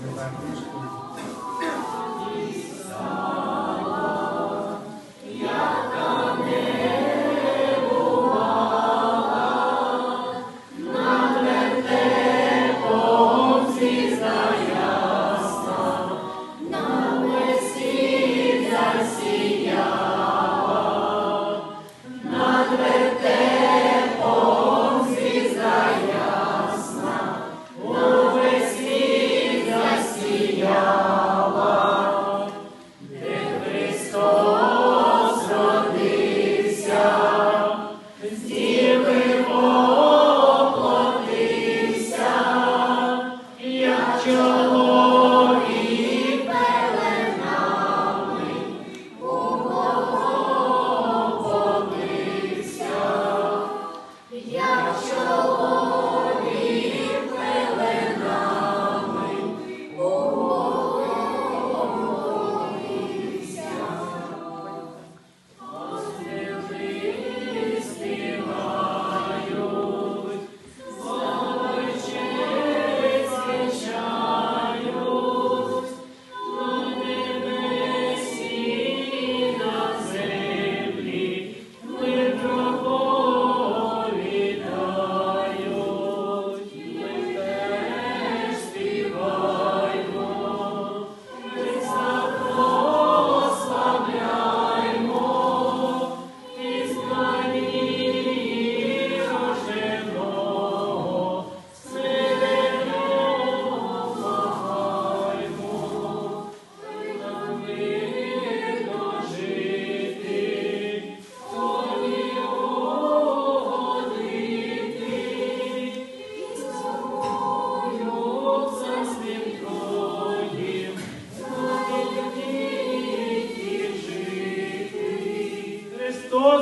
святая книжка.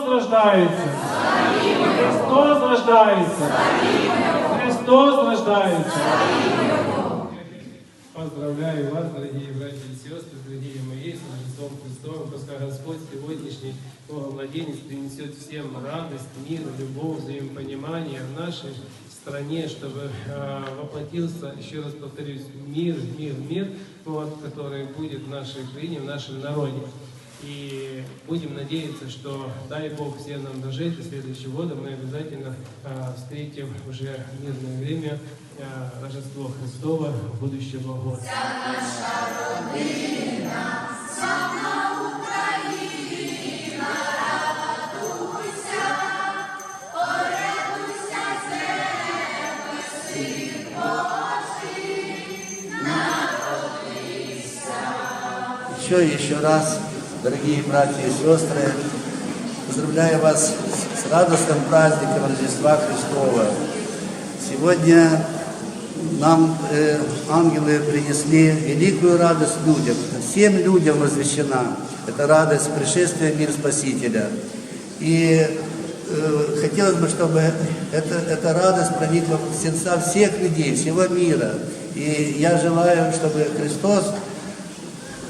Христос рождається! Христос рождається! Христос рождається! Поздравляю вас, дорогие братья и сестры, дорогие мои, с Рождеством Христовым. Пускай Господь сегодняшний младенец принесет всем радость, мир, любовь, взаимопонимание в нашей стране, чтобы э, воплотился, еще раз повторюсь, мир, мир, мир, вот, который будет в нашей стране, в нашем народе. И будем надеяться, что, дай Бог, все нам дожить, и следующего года мы обязательно э, встретим уже мирное время э, Рождество Христово будущего года. Еще еще раз, дорогие братья и сестры, поздравляю вас с радостным праздником Рождества Христова. Сегодня нам э, ангелы принесли великую радость людям. Всем людям возвещена эта радость пришествия мир Спасителя. И э, хотелось бы, чтобы эта, эта радость проникла в сердца всех людей, всего мира. И я желаю, чтобы Христос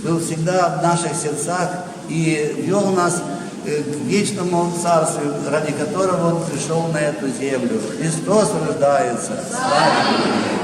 был всегда в наших сердцах и вел нас э, к вечному царству, ради которого Он пришел на эту землю. Христос рождается. Слава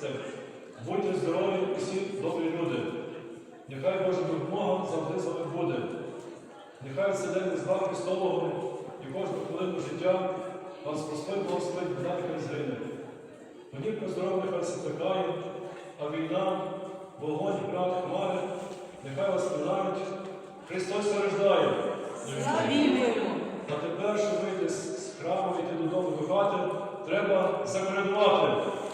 це будьте здорові, усі добрі люди. Нехай Божа допомога завжди з вами буде. Нехай вселенний з вами столовий і кожну хвилину життя вас спасли, Господь, на нехай згине. Подібне здоров'я нехай спитає, а війна, вогонь, брат, хмари, нехай вас минають. Христос страждає. А тепер, щоб вийти з храму, йти додому до треба закоренувати.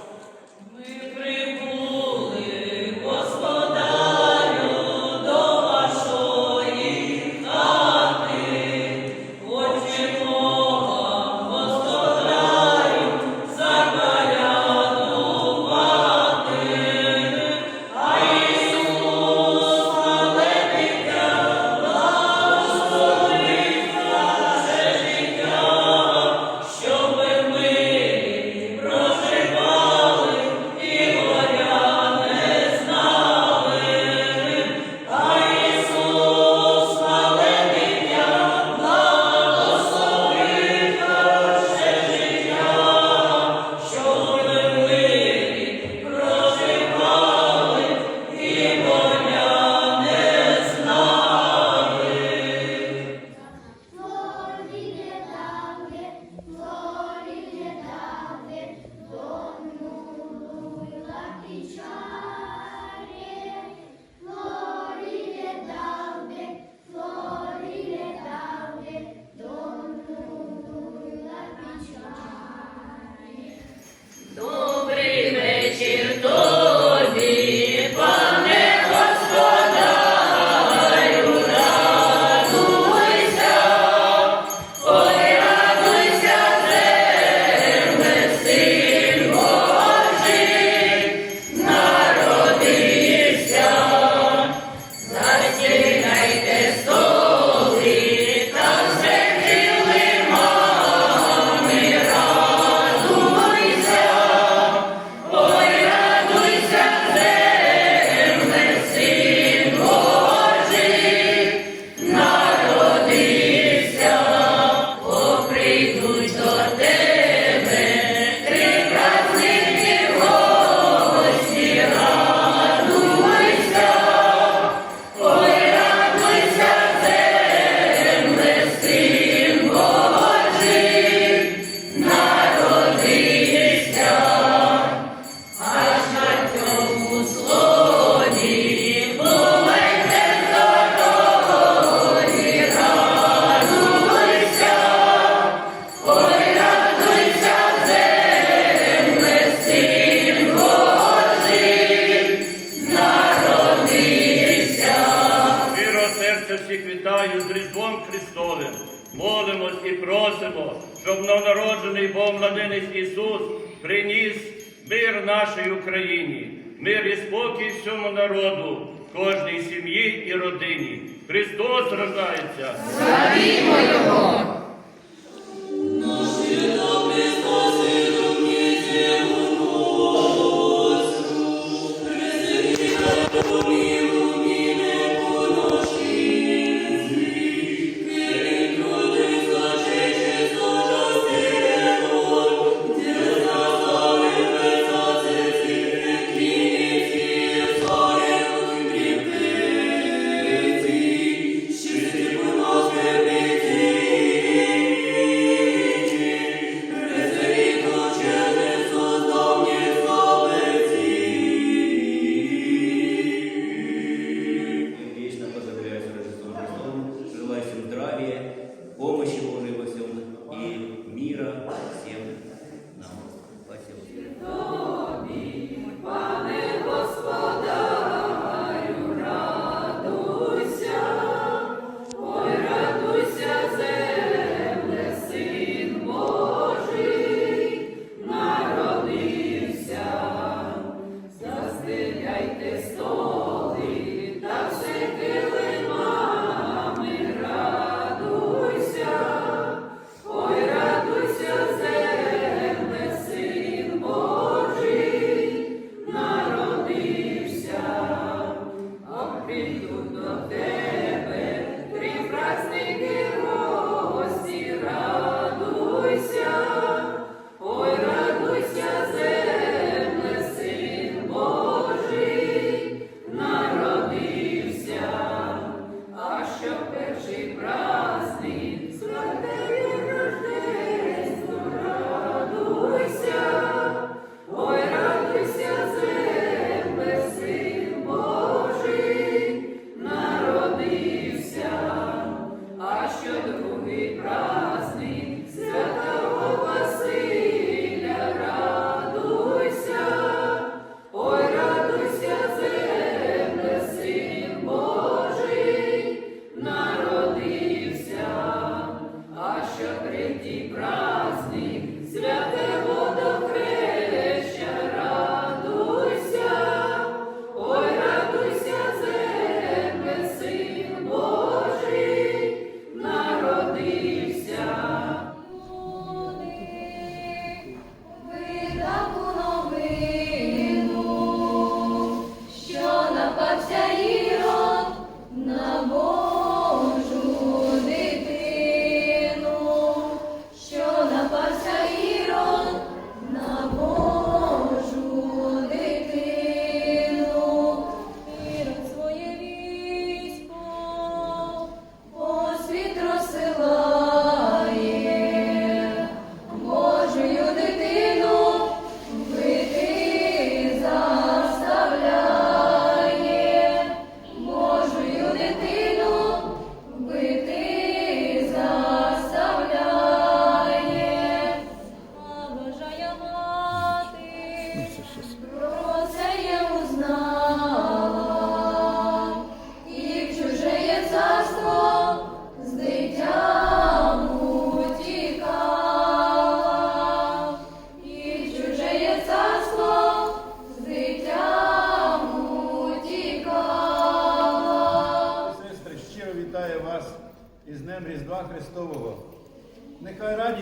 мир і спокій всьому народу, кожній сім'ї і родині. Христос рождається! Щасти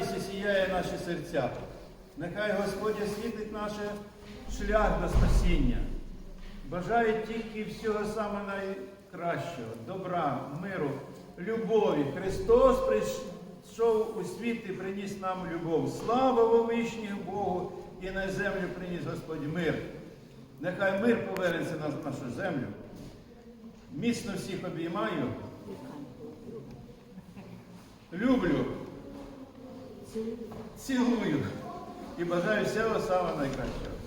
Радість осіяє наші серця. Нехай Господь освітить наш шлях до спасіння. Бажаю тільки всього саме найкращого, добра, миру, любові. Христос прийшов у світ і приніс нам любов. Слава вовишніх Богу і на землю приніс Господь мир. Нехай мир повернеться на нашу землю. Міцно всіх обіймаю. Люблю. Цілую. І бажаю всього самого найкращого.